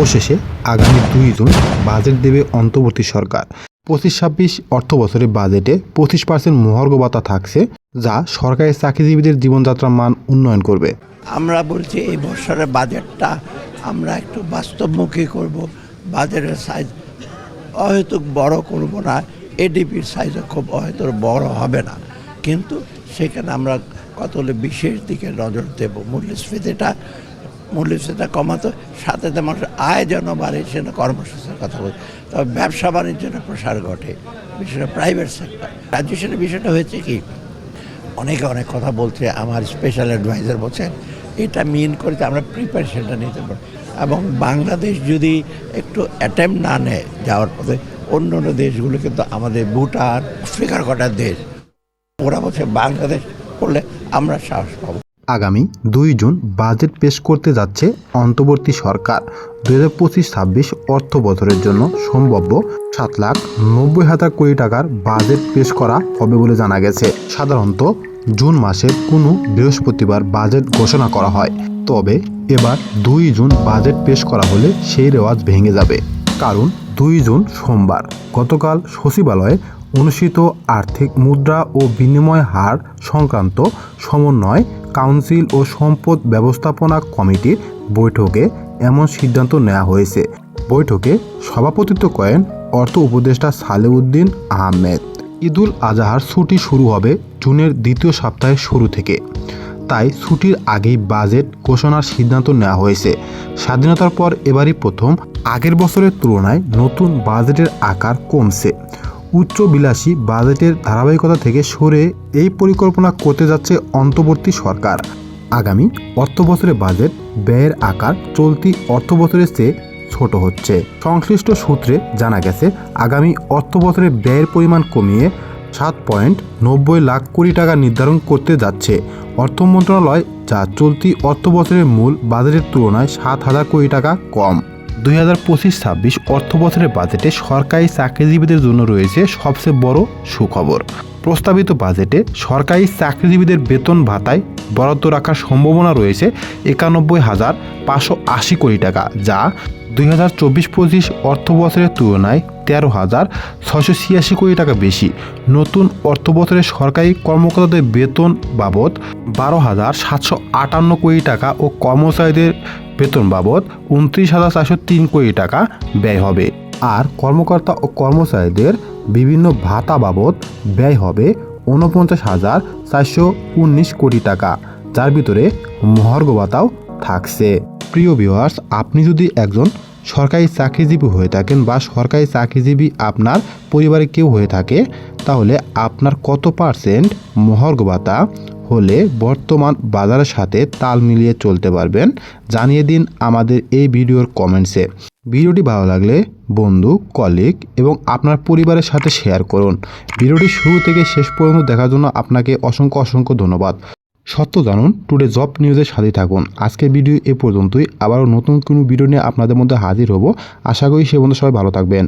অবশেষে আগামী দুই জুন বাজেট দেবে অন্তর্বর্তী সরকার। পঁচিশ ছাব্বিশ অর্থ বছরের বাজেটে পঁচিশ পার্সেন্ট মহার্ঘ ভাতা থাকছে, যা সরকারি চাকরিজীবীদের জীবনযাত্রার মান উন্নয়ন করবে। আমরা বলছি এই বছরের বাজেটটা আমরা একটু বাস্তবমুখী করব। বাজেটের সাইজ অহেতুক বড় করব না এডিপির সাইজও খুব অহেতুক বড় হবে না। কিন্তু সেখানে আমরা কত হলে বিশেষ দিকে নজর দেব, মূল্যস্ফীতিটা মূল্যস্ফীতিটা কমাতে, সাথে মানুষের আয় যেন বাড়ে সেটা কর্মসংস্থানের কথা বলছি। তবে ব্যবসা বাণিজ্যের প্রসার ঘটে, বিশেষ প্রাইভেট সেক্টর গ্রাজুয়েশনের বিষয়টা হয়েছে কি? অনেকে অনেক কথা বলছে, আমার স্পেশাল অ্যাডভাইজার বলছেন, এটা মিন করতে আমরা প্রিপারেশনটা নিতে পারি এবং বাংলাদেশ যদি একটু অ্যাটেম্প না নেয় যাওয়ার পথে, অন্য অন্য দেশগুলো কিন্তু আমাদের ভুটান আফ্রিকার কটা দেশ, ওরা বলছে বাংলাদেশ করলে আমরা সাহস পাবো। আগামী দুই জুন বাজেট পেশ করতে যাচ্ছে অন্তর্বর্তী সরকার। দুই হাজার পঁচিশ ছাব্বিশ অর্থ বছরের জন্য সম্ভাব্য সাত লাখ নব্বই হাজার কোটি টাকার বাজেট পেশ করা হবে বলে জানা গেছে। সাধারণত জুন মাসের কোনো বৃহস্পতিবার বাজেট ঘোষণা করা হয়। তবে এবার দুই জুন বাজেট পেশ করা হলে সেই রেওয়াজ ভেঙে যাবে। কারণ দুই জুন সোমবার, গতকাল সচিবালয়ে অনুষ্ঠিত আর্থিক মুদ্রা ও বিনিময় হার সংক্রান্ত সমন্বয় কাউন্সিল ও সম্পদ ব্যবস্থাপনা কমিটির বৈঠকে এমন সিদ্ধান্ত নেওয়া হয়েছে। বৈঠকে সভাপতিত্ব করেন অর্থ উপদেষ্টা সালেউদ্দিন আহমেদ। ঈদুল আজহার ছুটি শুরু হবে জুনের দ্বিতীয় সপ্তাহের শুরু থেকে। তাই ছুটির আগেই বাজেট ঘোষণার সিদ্ধান্ত নেওয়া হয়েছে। স্বাধীনতার পর এবারই প্রথম, আগের বছরের তুলনায় নতুন বাজেটের আকার কমছে। উচ্চ বিলাসী বাজেটের ধারাবাহিকতা থেকে সরে এই পরিকল্পনা করতে যাচ্ছে অন্তর্বর্তী সরকার। আগামী অর্থ বছরের বাজেট ব্যয়ের আকার চলতি অর্থ বছরের চেয়ে ছোট হচ্ছে। সংশ্লিষ্ট সূত্রে জানা গেছে, আগামী অর্থ বছরের ব্যয়ের পরিমাণ কমিয়ে সাত পয়েন্ট নব্বই লাখ কোটি টাকা নির্ধারণ করতে যাচ্ছে। অর্থ মন্ত্রণালয় যা চলতি অর্থ বছরের মূল বাজেটের তুলনায় সাত হাজার কোটি টাকা কম। দুই হাজার পঁচিশ ছাব্বিশ অর্থ বছরের বাজেটে সরকারি চাকরিজীবীদের জন্য রয়েছে সবচেয়ে বড় সুখবর। প্রস্তাবিত বাজেটে সরকারি চাকরিজীবীদের বেতন ভাতায় বরাদ্দ রাখার সম্ভাবনা রয়েছে একানব্বই হাজার পাঁচশো আশি কোটি টাকা, যা দুই হাজার চব্বিশ পঁচিশ অর্থ বছরের তুলনায় তেরো হাজার ছশো ছিয়াশি কোটি টাকা বেশি। নতুন অর্থ বছরে সরকারি কর্মকর্তাদের বেতন বাবদ বারো হাজার সাতশো আটান্ন কোটি টাকা ও কর্মচারীদের বেতন বাবদ উনত্রিশ হাজার চারশো তিন কোটি টাকা ব্যয় হবে। আর কর্মকর্তা ও কর্মচারীদের বিভিন্ন ভাতা বাবদ ব্যয় হবে ঊনপঞ্চাশ হাজার চারশো উনিশ কোটি টাকা, যার ভিতরে মহার্ঘ ভাতাও থাকছে। প্রিয় ভিউয়ার্স আপনি যদি একজন সরকারি চাকরিজীবী হয়ে থাকেন বা সরকারি চাকরিজীবী আপনার পরিবারে কেউ হয়ে থাকে, তাহলে আপনার কত পার্সেন্ট মহার্ঘ ভাতা হলে বর্তমান বাজারের সাথে তাল মিলিয়ে চলতে পারবেন। জানিয়ে দিন আমাদের এই ভিডিওর কমেন্টসে ভিডিওটি ভালো লাগলে বন্ধু কলিগ এবং আপনার পরিবারের সাথে শেয়ার করুন। ভিডিওটি শুরু থেকে শেষ পর্যন্ত দেখার জন্য আপনাকে অসংখ্য অসংখ্য ধন্যবাদ। সত্য জানুন টুডে জব নিউজের সাথে থাকুন। আজকের ভিডিও এ পর্যন্তই। আবারও নতুন কোনো ভিডিও নিয়ে আপনাদের মধ্যে হাজির হব। আশা করি সে বন্ধু সবাই ভালো থাকবেন।